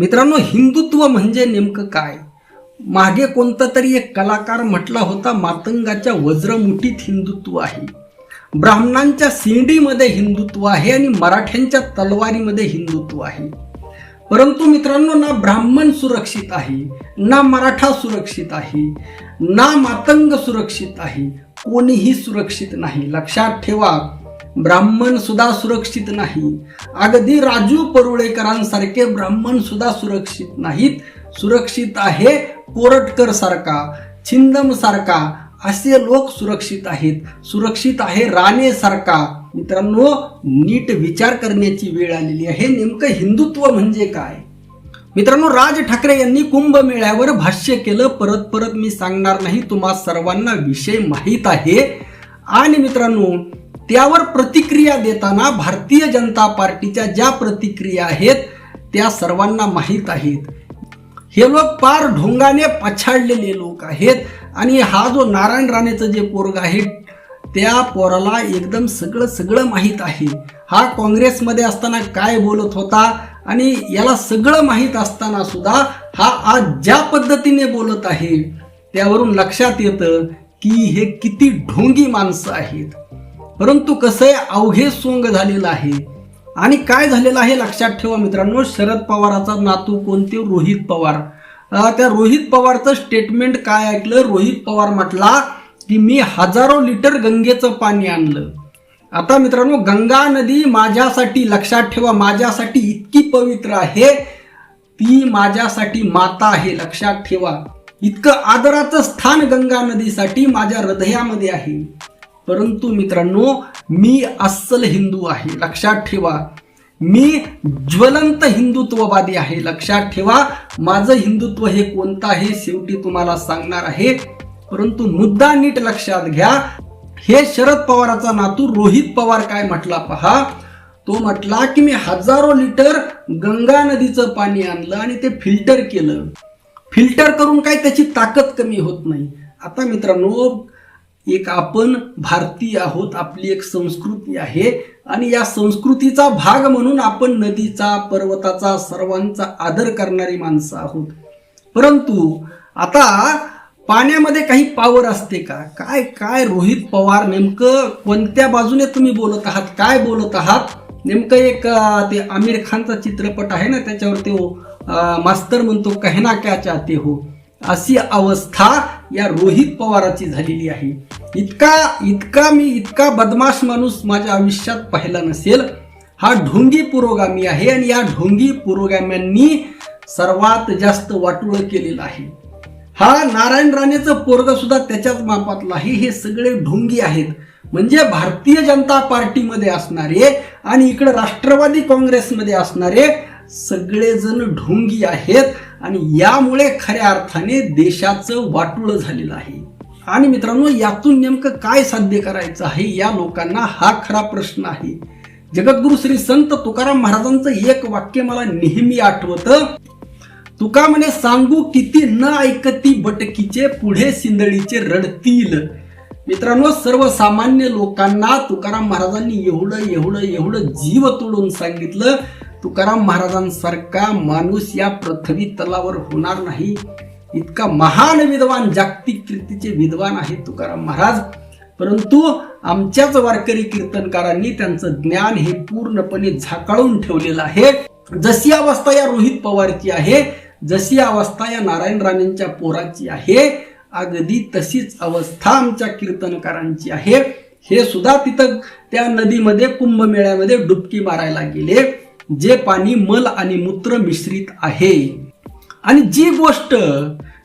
मित्रांनो हिंदुत्व म्हणजे नेमकं काय? मागे कोणता तरी एक कलाकार म्हटला होता मातंगाच्या वज्रमुठीत हिंदुत्व आहे. ब्राह्मणांच्या सिंडीमध्ये हिंदुत्व आहे आणि मराठ्यांच्या तलवारीमध्ये हिंदुत्व आहे. परंतु मित्रांनो ना ब्राह्मण सुरक्षित आहे ना मराठा सुरक्षित आहे ना मातंग सुरक्षित आहे कोणीही सुरक्षित नाही. लक्षात ठेवा ब्राह्मण सुद्धा सुरक्षित नाही. अगदी राजू परुळेकरांसारखे ब्राह्मण सुद्धा सुरक्षित नाहीत. सुरक्षित आहे कोरटकर सारखा छिंदम सारखा असे लोक सुरक्षित आहेत. सुरक्षित आहे राणे सारखा. मित्रांनो नीट विचार करण्याची वेळ आलेली आहे. नेमकं हिंदुत्व म्हणजे काय? मित्रांनो राज ठाकरे यांनी कुंभमेळ्यावर भाष्य केलं. परत परत मी सांगणार नाही. तुम्हा सर्वांना विषय माहीत आहे. आणि मित्रांनो त्यावर प्रतिक्रिया देताना भारतीय जनता पार्टीच्या ज्या प्रतिक्रिया आहेत त्या सर्वांना माहीत आहेत. हे लोक पार ढोंगाने पछाडलेले लोक आहेत आणि हा जो नारायण राणेचं जे पोरग आहे त्या पोराला एकदम सगळं सगळं माहीत आहे. हा काँग्रेसमध्ये असताना काय बोलत होता आणि याला सगळं माहीत असताना सुद्धा हा आज ज्या पद्धतीने बोलत आहे त्यावरून लक्षात येतं की हे किती ढोंगी माणसं आहेत. परंतु कसं आहे अवघे सोंग झालेलं आहे. आणि काय झालेलं आहे लक्षात ठेवा मित्रांनो शरद पवाराचा नातू कोणते? रोहित पवार. त्या रोहित पवारचं स्टेटमेंट काय ऐकलं? रोहित पवार म्हटला की मी हजारो लिटर गंगेचं पाणी आणलं. आता मित्रांनो गंगा नदी माझ्यासाठी लक्षात ठेवा माझ्यासाठी इतकी पवित्र आहे. ती माझ्यासाठी माता आहे लक्षात ठेवा. इतकं आदराचं स्थान गंगा नदीसाठी माझ्या हृदयामध्ये आहे. परंतु मित्रांनो मी अस्सल हिंदू आहे लक्षात ठेवा. मी ज्वलंत हिंदुत्ववादी आहे लक्षात ठेवा. माझं हिंदुत्व हे कोणतं आहे शेवटी तुम्हाला सांगणार आहे. परंतु मुद्दा नीट लक्षात घ्या. हे शरद पवाराचा नातू रोहित पवार काय म्हटला पहा? तो म्हटला की मी हजारो लिटर गंगा नदीचं पाणी आणलं आणि ते फिल्टर केलं. फिल्टर करून काय त्याची ताकद कमी होत नाही. आता मित्रांनो एक आपण भारतीय आहोत आपली एक संस्कृती आहे. आणि या संस्कृतीचा भाग म्हणून आपण नदीचा पर्वताचा सर्वांचा आदर करणारी माणसं आहोत. परंतु आता पाण्यामध्ये काही पावर असते का? काय काय रोहित पवार नेमकं कोणत्या बाजूने तुम्ही बोलत आहात? काय बोलत आहात? नेमकं एक ते आमिर खानचा चित्रपट आहे ना त्याच्यावर तो मास्तर म्हणतो कहना क्या चाहते हो. अशी अवस्था या रोहित पवाराची झालेली आहे. इतका इतका मी इतका बदमाश माणूस माझ्या आयुष्यात पाहिला नसेल. हा ढोंगी पुरोगामी आहे आणि या ढोंगी पुरोगाम्यांनी सर्वात जास्त वाटोळ केलेलं आहे. हा नारायण राणेचं पोरग सुद्धा त्याच्याच मापातलं आहे. हे सगळे ढोंगी आहेत. म्हणजे भारतीय जनता पार्टीमध्ये असणारे आणि इकडे राष्ट्रवादी काँग्रेसमध्ये असणारे सगळेजण ढोंगी आहेत आणि यामुळे खऱ्या अर्थाने देशाचं वाटुळ झालेलं आहे. आणि मित्रांनो यातून नेमकं काय साध्य करायचं आहे या लोकांना हा खरा प्रश्न आहे. जगद्गुरु श्री संत तुकाराम महाराजांचं एक वाक्य मला नेहमी आठवतं. तुका म्हणे सांगू किती न ऐकती बटकीचे पुढे सिंदळीचे रडतील. मित्रांनो सर्वसामान्य लोकांना तुकाराम महाराजांनी एवढं एवढं एवढं जीव तोडून सांगितलं. तुकाराम महाराजांसारखा माणूस या पृथ्वी तलावर होणार नाही. इतका महान विद्वान जागतिक कीर्तीचे विद्वान आहेत तुकाराम महाराज. परंतु आमच्याच वारकरी कीर्तनकारांनी त्यांचं ज्ञान हे पूर्णपणे झाकाळून ठेवलेलं आहे. जशी अवस्था या रोहित पवारची आहे जशी अवस्था या नारायण राणेंच्या पोराची आहे अगदी तशीच अवस्था आमच्या कीर्तनकारांची आहे. हे सुद्धा तिथं त्या नदीमध्ये कुंभमेळ्यामध्ये डुबकी मारायला गेले जे पाणी मल आणि मूत्र मिश्रित आहे. आणि जी गोष्ट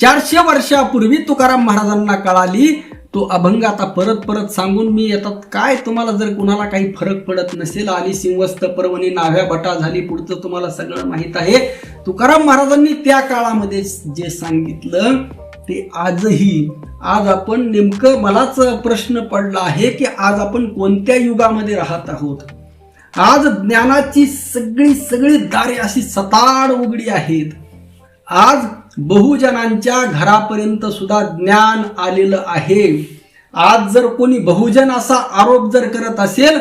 चारशे वर्षापूर्वी तुकाराम महाराजांना कळाली तो अभंग आता परत परत सांगून मी येतात. काय तुम्हाला जर कुणाला काही फरक पडत नसेल आली सिंहस्थ पर्वणी नाव्या बटा झाली पुढचं तुम्हाला सगळं माहीत आहे. तुकाराम महाराजांनी त्या काळामध्ये जे सांगितलं ते आजही आज आपण नेमकं मलाच प्रश्न पडला आहे की आज आपण कोणत्या युगामध्ये राहत आहोत? आज ज्ञानाची सगळी सगळी दारे अशी सताड उघडी आहेत. आज बहुजनांच्या घरापर्यंत सुद्धा ज्ञान आलेलं आहे. आज जर कोणी बहुजन असा आरोप जर करत असेल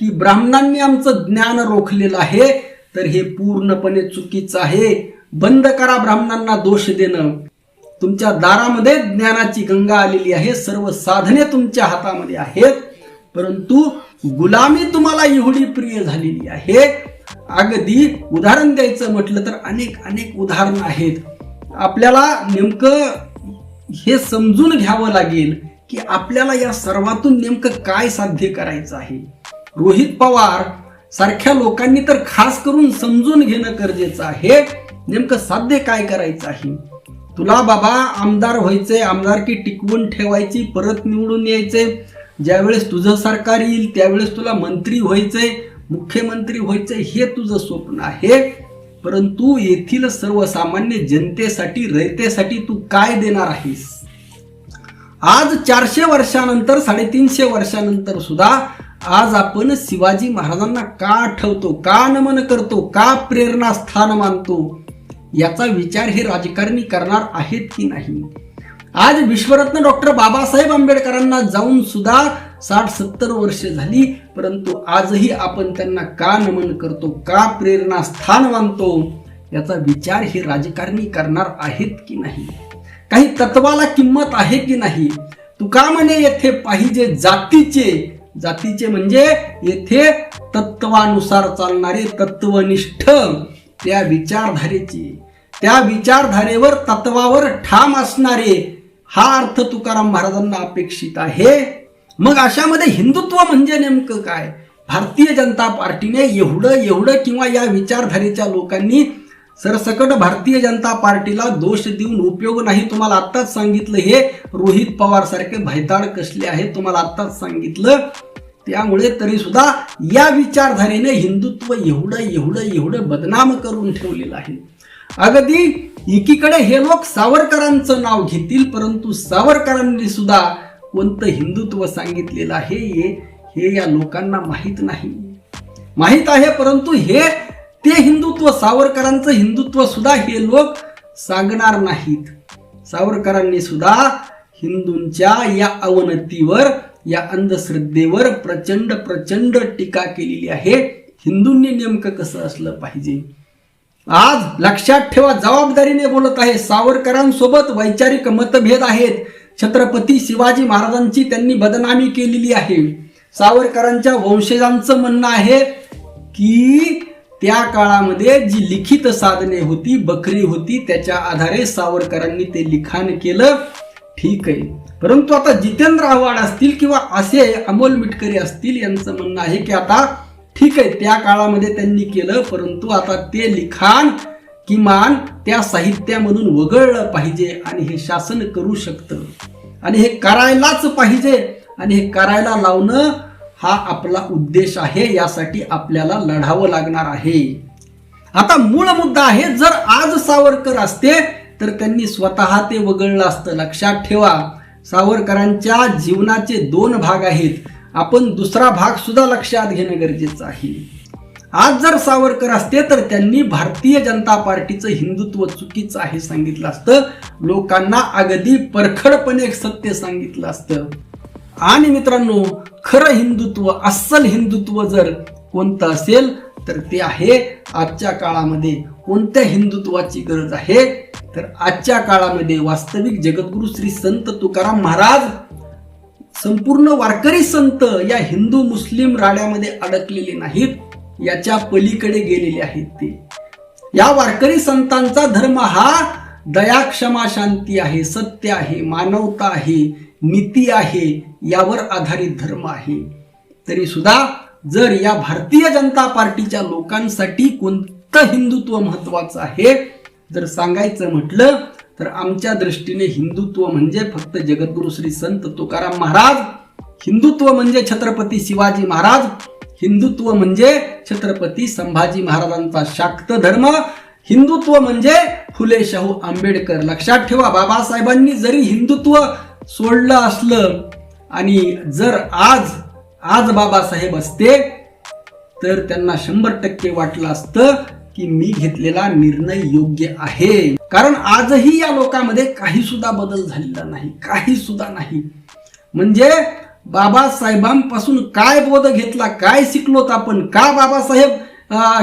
की ब्राह्मणांनी आमचं ज्ञान रोखलेलं आहे तर हे पूर्णपणे चुकीचं आहे. बंद करा ब्राह्मणांना दोष देणं. तुमच्या दारामध्ये ज्ञानाची गंगा आलेली आहे सर्व साधने तुमच्या हातामध्ये आहेत परंतु गुलामी तुम्हाला एवढी प्रिय झालेली आहे. अगदी उदाहरण द्यायचं म्हटलं तर अनेक अनेक उदाहरणं आहेत. आपल्याला नेमकं हे समजून घ्यावं लागेल की आपल्याला या सर्वातून नेमकं काय साध्य करायचं आहे. रोहित पवार सारख्या लोकांनी तर खास करून समजून घेणं गरजेचं आहे. नेमकं साध्य काय करायचं आहे? तुला बाबा आमदार व्हायचंय आमदारकी टिकवून ठेवायची परत निवडून यायचे. ज्यावेळेस तुझं सरकार येईल त्यावेळेस तुला मंत्री व्हायचंय मुख्यमंत्री व्हायचं हे तुझं स्वप्न आहे? परंतु येथील सर्वसामान्य जनतेसाठी रयतेसाठी तू काय देणार आहेस? आज चारशे वर्षानंतर साडेतीनशे वर्षानंतर सुद्धा आज आपण शिवाजी महाराजांना का आठवतो का नमन करतो का प्रेरणा स्थान मानतो? याचा विचार हे राजकारणी करणार आहेत की नाही? आज विश्वरत्न डॉक्टर बाबासाहेब आंबेडकरांना जाऊन सुद्धा साठ सत्तर वर्ष झाली परंतु आजही आपण त्यांना का नमन करतो का प्रेरणा स्थान मानतो याचा विचार हे राजकारणी करणार आहेत की नाही? काही तत्वाला किंमत आहे की नाही? तुका म्हणे येथे पाहिजे जातीचे जातीचे म्हणजे येथे तत्वानुसार चालणारे तत्वनिष्ठ त्या विचारधारेचे. त्या विचारधारेवर तत्वावर ठाम असणारे हा अर्थ तुकाराम महाराजांना अपेक्षित आहे. मग अशामध्ये हिंदुत्व म्हणजे नेमकं काय? भारतीय जनता पार्टीने एवढं एवढं किंवा या विचारधारेच्या लोकांनी सरसकट भारतीय जनता पार्टीला दोष देऊन उपयोग नाही तुम्हाला आत्ताच सांगितलं हे. रोहित पवार सारखे भैताड कसले आहे तुम्हाला आत्ताच सांगितलं. त्यामुळे तरी सुद्धा या विचारधारेने हिंदुत्व एवढं एवढं एवढं बदनाम करून ठेवलेलं आहे. अगदी एकीकडे हे लोक सावरकरांचं नाव घेतील परंतु सावरकरांनी सुद्धा कोणतं हिंदुत्व सांगितलेलं आहे हे हे या लोकांना माहीत नाही. माहीत आहे परंतु हे ते हिंदुत्व सावरकरांचं हिंदुत्व सुद्धा हे लोक सांगणार नाहीत. सावरकरांनी सुद्धा हिंदूंच्या या अवनतीवर या अंधश्रद्धेवर प्रचंड प्रचंड टीका केलेली आहे. हिंदूंनी नेमकं कसं असलं पाहिजे? आज लक्षात ठेवा जबाबदारीने बोलत आहे. सावरकरांसोबत वैचारिक मतभेद आहेत. छत्रपती शिवाजी महाराजांची त्यांनी बदनामी केलेली आहे. सावरकरांच्या वंशजांचं म्हणणं आहे की त्या काळामध्ये जी लिखित साधने होती बकरी होती त्याच्या आधारे सावरकरांनी ते लिखाण केलं. ठीक आहे. परंतु आता जितेंद्र आव्हाड असतील किंवा असे अमोल मिटकरी असतील यांचं म्हणणं आहे की आता ठीक आहे त्या काळामध्ये त्यांनी केलं परंतु आता ते लिखाण किमान त्या साहित्यामधून वगळलं पाहिजे आणि हे शासन करू शकतं. आणि हे करायलाच पाहिजे आणि हे करायला लावणं हा आपला उद्देश आहे यासाठी आपल्याला लढावं लागणार आहे. आता मूळ मुद्दा आहे जर आज सावरकर असते तर त्यांनी स्वतः ते वगळलं असतं. लक्षात ठेवा सावरकरांच्या जीवनाचे दोन भाग आहेत. आपण दुसरा भाग सुद्धा लक्षात घेणं गरजेचं आहे. आज जर सावरकर असते तर त्यांनी भारतीय जनता पार्टीचं हिंदुत्व चुकीचं आहे सांगितलं असतं. लोकांना अगदी परखडपणे एक सत्य सांगितलं असतं. आणि मित्रांनो खरं हिंदुत्व अस्सल हिंदुत्व जर कोणतं असेल तर ते आहे आजच्या काळामध्ये कोणत्या हिंदुत्वाची गरज आहे? तर आजच्या काळामध्ये वास्तविक जगद्गुरु श्री संत तुकाराम महाराज संपूर्ण वारकरी संत या हिंदू मुस्लिम राड्यामध्ये अडकलेले नाहीत याच्या पलीकडे गेलेले आहेत ते. या वारकरी संतांचा धर्म हा दया क्षमा शांती आहे सत्य आहे मानवता आहे नीती आहे यावर आधारित धर्म आहे. तरी सुद्धा जर या भारतीय जनता पार्टीच्या लोकांसाठी कोणतं हिंदुत्व महत्वाचं आहे जर सांगायचं म्हटलं तर आमच्या दृष्टीने हिंदुत्व म्हणजे फक्त जगद्गुरु श्री संत तुकाराम महाराज. हिंदुत्व म्हणजे छत्रपती शिवाजी महाराज. हिंदुत्व म्हणजे छत्रपती संभाजी महाराजांचा शाक्त धर्म. हिंदुत्व म्हणजे फुले शाहू आंबेडकर. लक्षात ठेवा बाबासाहेबांनी जरी हिंदुत्व सोडलं असलं आणि जर आज आज बाबासाहेब असते तर त्यांना शंभर टक्के वाटलं असतं की मी घेतलेला निर्णय योग्य आहे. कारण आजही या लोकांमध्ये काही सुद्धा बदल झालेला नाही काही सुद्धा नाही. म्हणजे बाबासाहेबांपासून काय बोध घेतला काय शिकलोत आपण का बाबासाहेब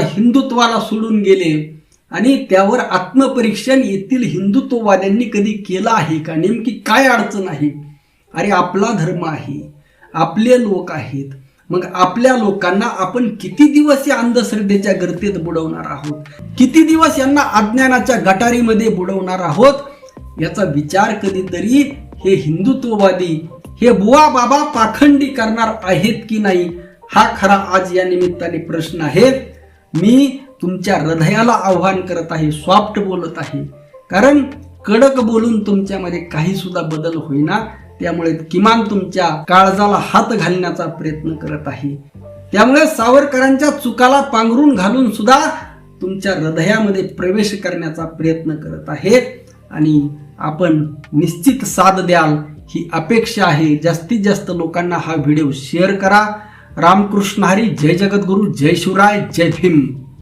हिंदुत्वाला सोडून गेले? आणि त्यावर आत्मपरीक्षण येथील हिंदुत्ववाद्यांनी कधी केलं आहे का? नेमकी काय अडचण आहे? अरे आपला धर्म आहे आपले लोक आहेत मग आपल्या लोकांना आपण किती दिवस या अंधश्रद्धेच्या गर्तेत बुडवणार आहोत? किती दिवस यांना अज्ञानाच्या गटारीमध्ये बुडवणार आहोत? याचा विचार कधीतरी हे हिंदुत्ववादी हे बुवा बाबा पाखंडी करणार आहेत की नाही हा खरा आज या निमित्ताने प्रश्न आहे. मी तुमच्या हृदयाला आव्हान करत आहे सॉफ्ट बोलत आहे. कारण कडक बोलून तुमच्यामध्ये काही सुद्धा बदल होईना. त्यामुळे किमान तुमच्या काळजाला हात घालण्याचा प्रयत्न करत आहे. त्यामुळे सावरकरांच्या चुकाला पांघरून घालून सुद्धा तुमच्या हृदयामध्ये प्रवेश करण्याचा प्रयत्न करत आहे. आणि आपण निश्चित साथ द्याल ही अपेक्षा आहे. जास्तीत जास्त लोकांना हा व्हिडिओ शेअर करा. रामकृष्ण हरी जय जगद्गुरु जय शिवराय जय भीम.